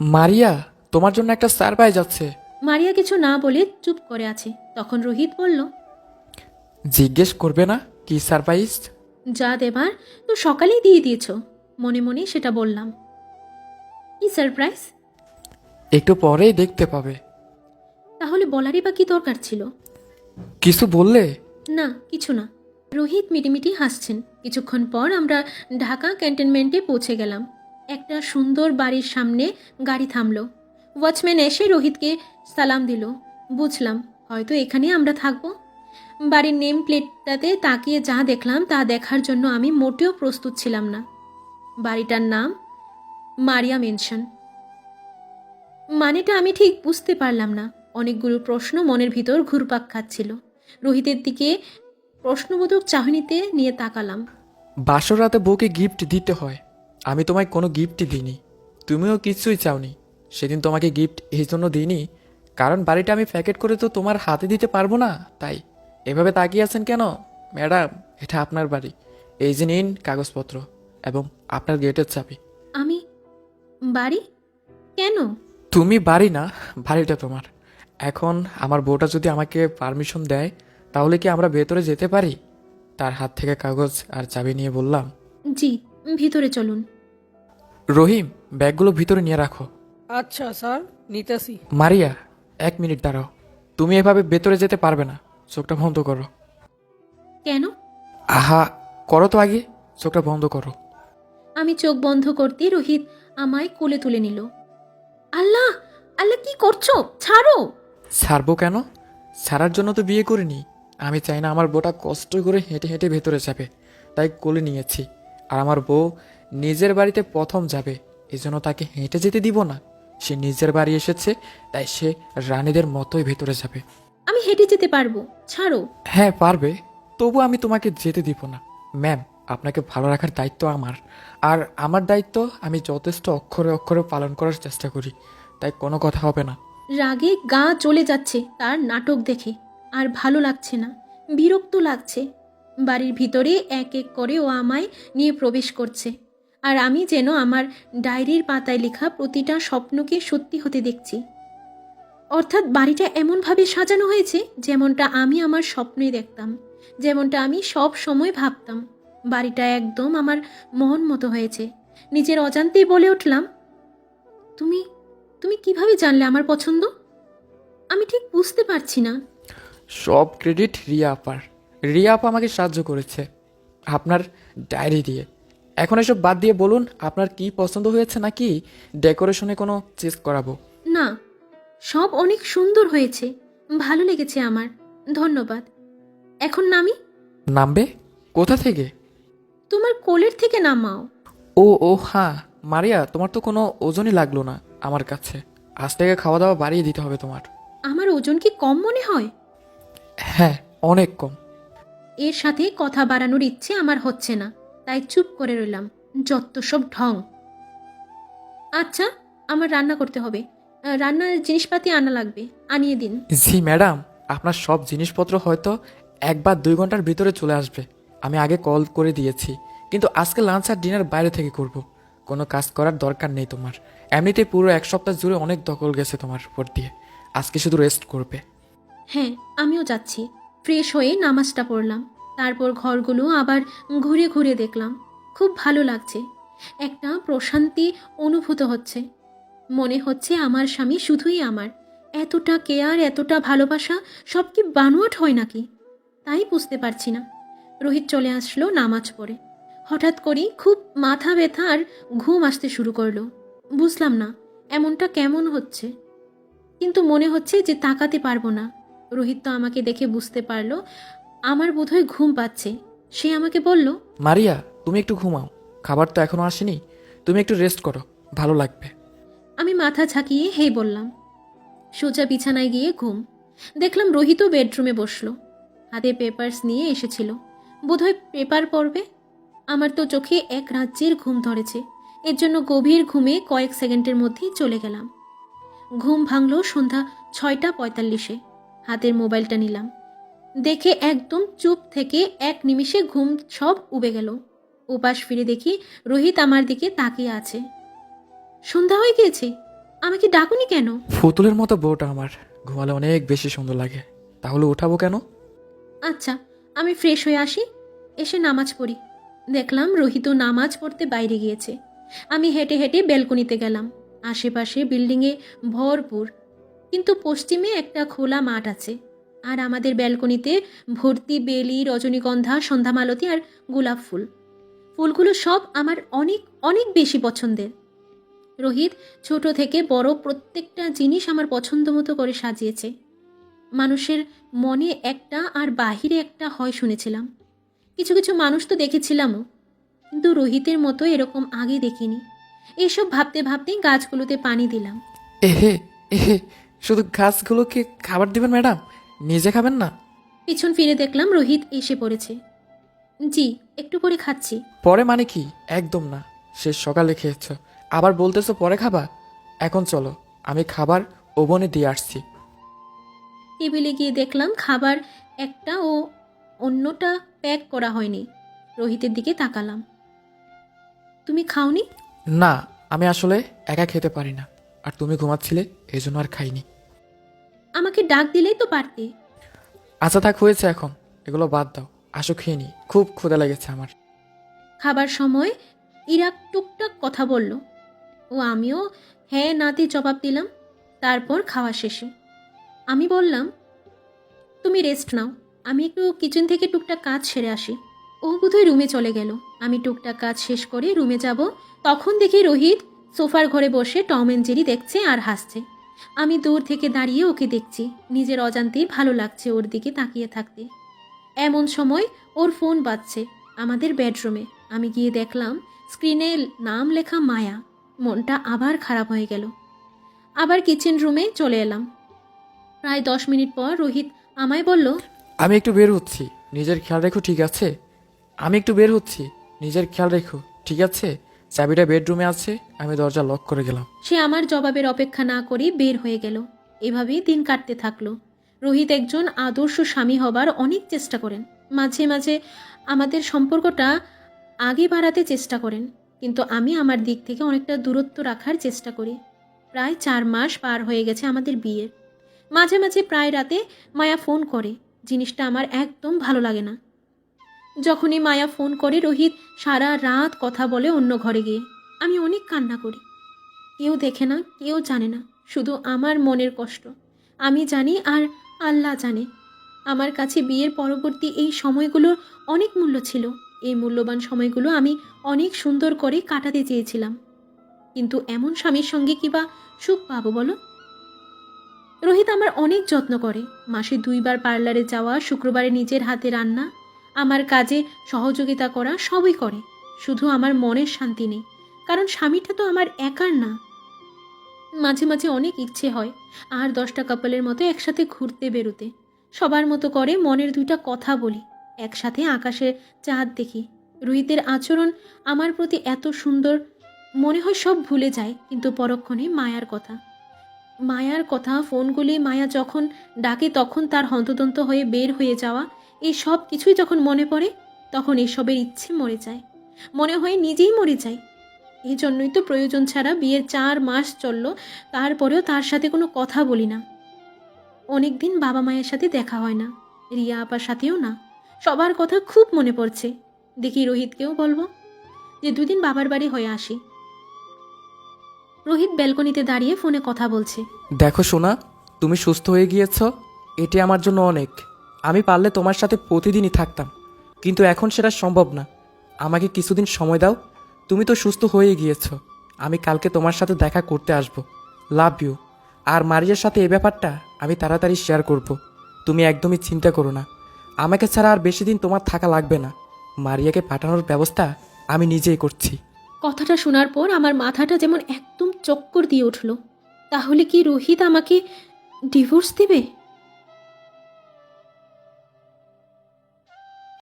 মারিয়া তোমার জন্য একটা সারপ্রাইজ আছে। মারিয়া কিছু না বলে চুপ করে আছে। তখন রোহিত বলল জিজ্ঞেস করবে না কি সারপ্রাইজ? যা দেবার তো সকালেই দিয়ে দিয়েছ। মনে মনে সেটা বললাম। কি সারপ্রাইজ? একটু পরেই দেখতে পাবে। তাহলে বলারই বা কি দরকার ছিল? কিছু বললে? না কিছু না। রোহিত মিটিমিটি হাসছেন। কিছুক্ষণ পর আমরা ঢাকা ক্যান্টনমেন্টে পৌঁছে গেলাম। একটা সুন্দর বাড়ির সামনে গাড়ি থামলো। ওয়াচম্যান এসে রোহিতকে সালাম দিল। বুঝলাম, হয়তো এখানে আমরা থাকব। বাড়ির নেম প্লেটটাতে তাকিয়ে যা দেখলাম তা দেখার জন্য আমি মোটেও প্রস্তুত ছিলাম না। বাড়িটার নাম মারিয়া মেনশন। মানেটা আমি ঠিক বুঝতে পারলাম না। অনেকগুলো প্রশ্ন মনের ভিতর ঘুরপাক খাচ্ছিল। রোহিতের দিকে প্রশ্নবোধক চাহনিতে নিয়ে তাকালাম। বাসর রাতে বউকে গিফট দিতে হয়। আমি তোমায় কোনো গিফটই দিইনি। তুমিও কিছুই চাওনি। সেদিন তোমাকে গিফট এই জন্য দিইনি। কারণ বাড়িটা আমি প্যাকেট করে তো তোমার হাতে দিতে পারব না তাই। এভাবে তাকিয়ে আছেন কেন? ম্যাডাম এটা আপনার বাড়ি। এই যে নিন কাগজপত্র এবং আপনার গেটের চাবি। আমি বাড়ি? কেন? তুমি বাড়ি না বাড়িটা তোমার। এখন আমার বউটা যদি আমাকে পারমিশন দেয় তাহলে কি আমরা ভেতরে যেতে পারি? তার হাত থেকে কাগজ আর চাবি নিয়ে বললাম। জি ভিতরে চলুন। রহিম ব্যাগগুলো ভিতরে নিয়ে রাখো। আচ্ছা স্যার নিতেছি। মারিয়া এক মিনিট দাঁড়াও। তুমি এভাবে ভেতরে যেতে পারবে না। চোখটা বন্ধ করো। কেন? আহা করো তো আগে। চোখটা বন্ধ করো। আমি চোখ বন্ধ করতে রোহিত আমায় কোলে তুলে নিল। আল্লাহ আল্লাহ কি করছ? ছাড়ো। ছাড়বো কেন? ছাড়ার জন্য তো বিয়ে করিনি। আমি চাই না আমার বউটা কষ্ট করে হেঁটে হেঁটে ভেতরে যাবে। তাই কোলে নিয়েছি। আর আমার বউ নিজের বাড়িতে প্রথম যাবে এজন্য তাকে হেঁটে যেতে দিব না। সে নিজের বাড়ি এসেছে তাই সে রানীদের মতোই ভেতরে যাবে। আমি হেঁটে যেতে পারব ছাড়ো। হ্যাঁ পারবে তবু আমি তোমাকে যেতে দিব না। ম্যাম আপনাকে ভালো রাখার দায়িত্ব আমার। আর আমার দায়িত্ব আমি যথেষ্ট অক্ষরে অক্ষরে পালন করার চেষ্টা করি তাই কোনো কথা হবে না। রাগে গা চলে যাচ্ছে তার নাটক দেখে আর ভালো লাগছে না বিরক্ত লাগছে। বাড়ির ভিতরে এক এক করে ও আমায় নিয়ে প্রবেশ করছে। আর আমি যেন আমার ডায়েরির পাতায় লেখা প্রতিটা স্বপ্নকে সত্যি হতে দেখছি। অর্থাৎ বাড়িটা এমনভাবে সাজানো হয়েছে যেমনটা আমি আমার স্বপ্নে দেখতাম, যেমনটা আমি সব সময় ভাবতাম। বাড়িটা একদম আমার মন মতো হয়েছে। নিজের অজান্তেই বলে উঠলাম, তুমি তুমি কীভাবে জানলে আমার পছন্দ? আমি ঠিক বুঝতে পারছি না। সব ক্রেডিট রিয়া আপার রিয়া আপা আমাকে সাহায্য করেছে, আপনার ডায়েরি দিয়ে। এখন এসব বাদ দিয়ে বলুন আপনার কি পছন্দ হয়েছে নাকি ডেকোরেশনে কোনো চেস করাবো? না সব অনেক সুন্দর হয়েছে। ভালো লেগেছে আমার। ধন্যবাদ। এখন নামি? নামবে? কোথা থেকে? তোমার কোলের থেকে নামাও। ও ও হ্যাঁ। মারিয়া তোমার তো কোনো ওজনই লাগল না আমার কাছে। আজ থেকে খাওয়া দাওয়া বাড়িয়ে দিতে হবে তোমার। আমার ওজন কি কম মনে হয়? হ্যাঁ অনেক কম। এর সাথে কথা বাড়ানোর ইচ্ছে আমার হচ্ছে না। তাই চুপ করে রইলাম যত সব ঢং। আচ্ছা আমার রান্না করতে হবে। রান্নার জিনিসপাতি আনা লাগবে আনিয়ে দিন। জি ম্যাডাম। আপনার সব জিনিসপত্র হয়তো এক বা দুই ঘণ্টার ভিতরে চলে আসবে। আমি আগে কল করে দিয়েছি কিন্তু আজকে লাঞ্চ আর ডিনার বাইরে থেকে করব। কোনো কাজ করার দরকার নেই তোমার। এমনিতে পুরো এক সপ্তাহ জুড়ে অনেক দখল গেছে তোমার উপর দিয়ে। আজকে শুধু রেস্ট করবে। হ্যাঁ আমিও যাচ্ছি। ফ্রেশ হয়ে নামাজটা পড়লাম। তারপর ঘরগুলো আবার ঘুরে ঘুরে দেখলাম। খুব ভালো লাগছে। একটা প্রশান্তি অনুভূত হচ্ছে। মনে হচ্ছে আমার স্বামী শুধুই আমার। এতটা কেয়ার, এতটা ভালোবাসা, সব কি বানোয়াট হয় নাকি? তাই বুঝতে পারছি না। রোহিত চলে আসলো নামাজ পড়ে। হঠাৎ করেই খুব মাথা ব্যথা আর ঘুম আসতে শুরু করল। বুঝলাম না, এমনটা কেমন হচ্ছে? কিন্তু মনে হচ্ছে যে তাকাতে পারব না। রোহিত তো আমাকে দেখে বুঝতে পারল আমার বোধহয় ঘুম পাচ্ছে। সে আমাকে বলল মারিয়া তুমি একটু ঘুমাও। খাবার তো এখনও আসেনি। তুমি একটু রেস্ট করো। ভালো লাগবে। আমি মাথা ঝাঁকিয়ে হেই বললাম। সোজা বিছানায় গিয়ে ঘুম। দেখলাম রোহিতও বেডরুমে বসল। হাতে পেপার্স নিয়ে এসেছিল। বোধহয় পেপার পড়বে। আমার তো চোখে এক রাজ্যের ঘুম ধরেছে। এর জন্য গভীর ঘুমে কয়েক সেকেন্ডের মধ্যেই চলে গেলাম। ঘুম ভাঙলো সন্ধ্যা ছয়টা পঁয়তাল্লিশে। হাতের মোবাইলটা নিলাম। দেখে একদম চুপ থেকে এক নিমিষে ঘুম সব উবে গেল। উপাস ফিরে দেখি রোহিত আমার দিকে তাকিয়ে আছে। সন্ধ্যা হয়ে গিয়েছে আমাকে ডাকুনি কেন? ফুতুলের মতো বউটা আমার ঘুমালে অনেক বেশি সুন্দর লাগে। তাহলে উঠাবো কেন? আচ্ছা আমি ফ্রেশ হয়ে আসি এসে নামাজ পড়ি। দেখলাম রোহিত নামাজ পড়তে বাইরে গিয়েছে। আমি হেঁটে হেঁটে ব্যালকনিতে গেলাম। আশেপাশে বিল্ডিংয়ে ভরপুর কিন্তু পশ্চিমে একটা খোলা মাঠ আছে। আর আমাদের ব্যালকনিতে ভর্তি বেলি, রজনীগন্ধা, সন্ধ্যামালতী আর গোলাপ ফুল। ফুলগুলো সব আমার অনেক অনেক বেশি পছন্দের। রোহিত, ছোট থেকে বড় প্রত্যেকটা জিনিস আমার পছন্দ মতো করে সাজিয়েছে। মানুষের মনে একটা আর বাহিরে একটা হয় শুনেছিলাম। কিছু কিছু মানুষ তো দেখেছিলামও, কিন্তু রোহিতের মতো এরকম আগে দেখিনি। এসব ভাবতে ভাবতেই গাছগুলোতে পানি দিলাম। এহে এহে, শুধু গাছগুলোকে খাবার দিবেন, ম্যাডাম? নিজে খাবেন না? পিছন ফিরে দেখলাম রোহিত এসে পড়েছে। জি একটু পরে খাচ্ছি। পরে মানে কি? একদম না। সে সকালে খেয়েছ। আবার বলতেছো পরে খাবা? এখন চলো আমি খাবার ওভনে দিয়ে আসছি। টেবিলে গিয়ে দেখলাম খাবার একটা ও অন্যটা প্যাক করা হয়নি। রোহিতের দিকে তাকালাম। তুমি খাওনি? না আমি আসলে একা খেতে পারি না। আর তুমি ঘুমাচ্ছিলে এই জন্য আর খাইনি। আমাকে ডাক দিলেই তো পারতে। আচ্ছা থাক হয়েছে এখন। এগুলো বাদ দাও। আসো খেয়ে নি। খুব ক্ষুদা লেগেছে আমার। খাবার সময় ইরাক টুকটাক কথা বলল। ও আমিও হ্যাঁ নাতে জবাব দিলাম। তারপর খাওয়া শেষে। আমি বললাম তুমি রেস্ট নাও। আমি একটু কিচেন থেকে টুকটাক কাজ সেরে আসি। ও বোধহয় রুমে চলে গেল। আমি টুকটাক কাজ শেষ করে রুমে যাব। তখন দেখি রোহিত সোফার ঘরে বসে টম অ্যান্ড জেরি দেখছে আর হাসছে। আমি দূর থেকে দাঁড়িয়ে ওকে দেখছি। নিজের অজান্তেই ভালো লাগছে ওর দিকে তাকিয়ে থাকতে। এমন সময় ওর ফোন বাজছে আমাদের বেডরুমে। আমি গিয়ে দেখলাম স্ক্রিনে নাম লেখা মায়া। মনটা আবার খারাপ হয়ে গেল। আবার কিচেন রুমে চলে এলাম। প্রায় দশ মিনিট পর রোহিত আমায় বলল, আমি একটু বের হচ্ছি, নিজের খেয়াল রেখো, ঠিক আছে? আমি একটু বের হচ্ছি, নিজের খেয়াল রেখো, ঠিক আছে? চাবিটা বেডরুমে আছে, আমি দরজা লক করে গেলাম। সে আমার জবাবের অপেক্ষা না করে বের হয়ে গেল। এভাবেই দিন কাটতে থাকল। রোহিত একজন আদর্শ স্বামী হবার অনেক চেষ্টা করেন। মাঝে মাঝে আমাদের সম্পর্কটা আগে বাড়াতে চেষ্টা করেন, কিন্তু আমি আমার দিক থেকে অনেকটা দূরত্ব রাখার চেষ্টা করি। প্রায় চার মাস পার হয়ে গেছে আমাদের বিয়ের। মাঝে মাঝে প্রায় রাতে মায়া ফোন করে। জিনিসটা আমার একদম ভালো লাগে না। যখনই মায়া ফোন করে রোহিত সারা রাত কথা বলে অন্য ঘরে গিয়ে, আমি অনেক কান্না করি। কেউ দেখে না, কেউ জানে না, শুধু আমার মনের কষ্ট। আমি জানি আর আল্লাহ জানে। আমার কাছে বিয়ের পরবর্তী এই সময়গুলোর অনেক মূল্য ছিল। এই মূল্যবান সময়গুলো আমি অনেক সুন্দর করে কাটাতে চেয়েছিলাম। কিন্তু এমন স্বামীর সঙ্গে কিবা সুখ পাবো বলো? রোহিত আমার অনেক যত্ন করে। মাসে দুইবার পার্লারে যাওয়া, শুক্রবারে নিজের হাতে রান্না আমার কাজে সহযোগিতা করা সবই করে। শুধু আমার মনের শান্তি নেই, কারণ স্বামীটা তো আমার একার না। মাঝে মাঝে অনেক ইচ্ছে হয় আর দশটা কাপলের মতো একসাথে ঘুরতে বেরোতে। সবার মতো করে মনের দুইটা কথা বলি, একসাথে আকাশে চাঁদ দেখি। রোহিতের আচরণ আমার প্রতি এত সুন্দর, মনে হয় সব ভুলে যায়, কিন্তু পরক্ষণে মায়ার কথা। মায়ার কথা ফোনগুলি মায়া যখন ডাকে তখন তার হন্তদন্ত হয়ে বের হয়ে যাওয়া এই সব কিছুই যখন মনে পড়ে, তখন এসবের ইচ্ছে মরে যায়। মনে হয় নিজেই মরে যায়। এই জন্যই তো প্রয়োজন ছাড়া বিয়ের চার মাস চলল, তারপরেও তার সাথে কোনো কথা বলি না। অনেক দিন বাবা মায়ের সাথে দেখা হয় না, রিয়া আপার সাথেও না। সবার কথা খুব মনে পড়ছে। দেখি রোহিতকেও বলব যে দুদিন বাবার বাড়ি হয়ে আসি। রোহিত ব্যালকনিতে দাঁড়িয়ে ফোনে কথা বলছে। দেখো সোনা, তুমি সুস্থ হয়ে গিয়েছ, এটি আমার জন্য অনেক। আমি পারলে তোমার সাথে প্রতিদিনই থাকতাম, কিন্তু এখন সেটা সম্ভব না। আমাকে কিছুদিন সময় দাও, তুমি তো সুস্থ হয়ে গিয়েছ। আমি কালকে তোমার সাথে দেখা করতে আসব। Love you. আর মারিয়ার সাথে এ ব্যাপারটা আমি তাড়াতাড়ি শেয়ার করব। তুমি একদমই চিন্তা করো না। আমাকে ছাড়া আর বেশি দিন তোমার থাকা লাগবে না। মারিয়াকে পাঠানোর ব্যবস্থা আমি নিজেই করছি। কথাটা শোনার পর আমার মাথাটা যেমন একদম চক্কর দিয়ে উঠল। তাহলে কি রোহিত আমাকে ডিভোর্স দেবে?